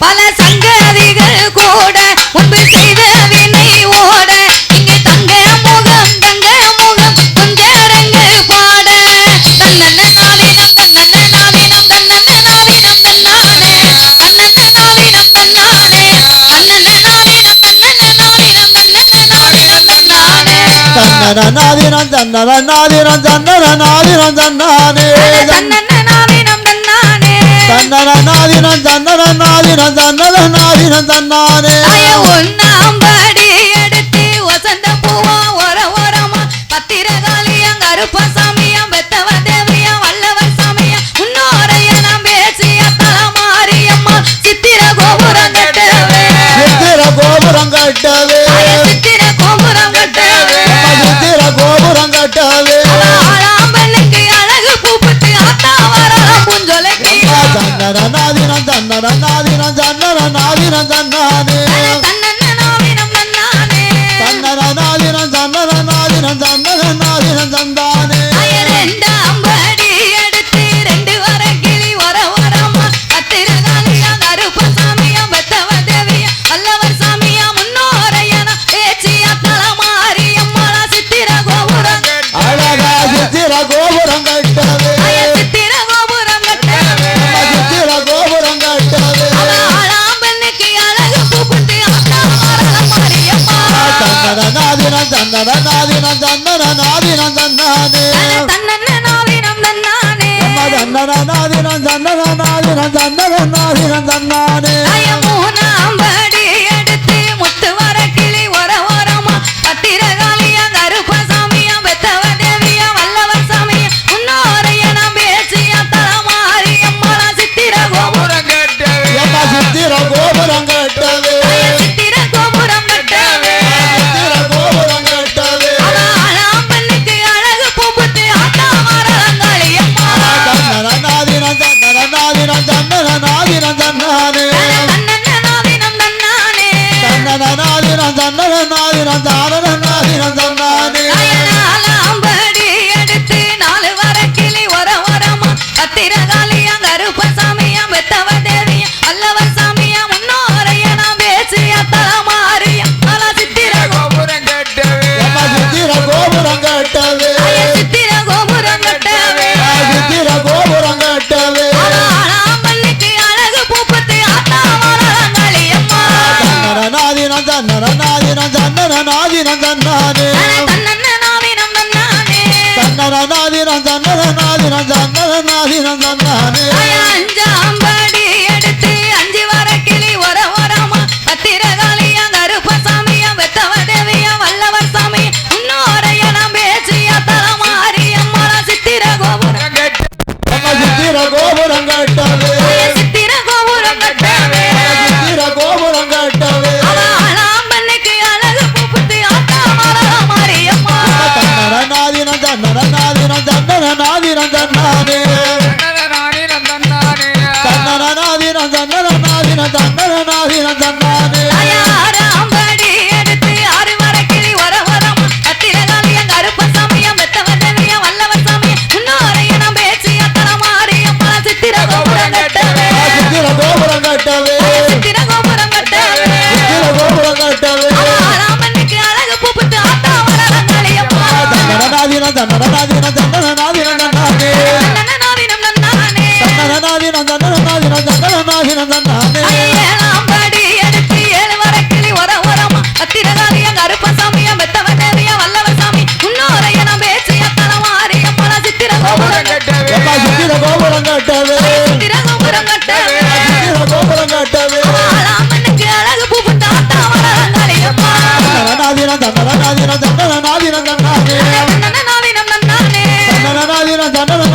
பல சங்கதிகள் கூட முன்பு செய்த வினை ஓட. இங்கு தங்க முகம் தங்க முகம் கொஞ்சரங்கள் பாட. தன்னன்ன நாவினம் தன்னன்ன நாவினம் தன்னன்ன நாவினம் தன்னானே தன்னன்ன நாவினம் தன்னானே தன்னன்ன நாவினம் தன்னன்ன நாவினம் தன்னன்ன நாவினம் தன்னானே தன்னன நாவினம் தன்னன நாவினம் தன்னன நாவினம் தன்னானே தன்னன நாவினம் தன்னானே தன்னன நாவினம் தன்ன நாயினந்தானே தன்னரன் நாதிரன் தன்னரன் நாதிரன் தன்னானே தந்தனாதினம் தந்தனாதினம் தந்தனாதினம் தன்னானே Dale. জানার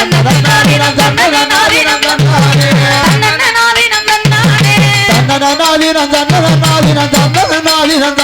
தன்னதனாதீனம் தன்னதனாதீனம் தன்னதனாதீனம் தன்னதனாதீனம் தன்னானே தன்னதனாதீனம் தன்னதனாதீனம் தன்னதனாதீனம்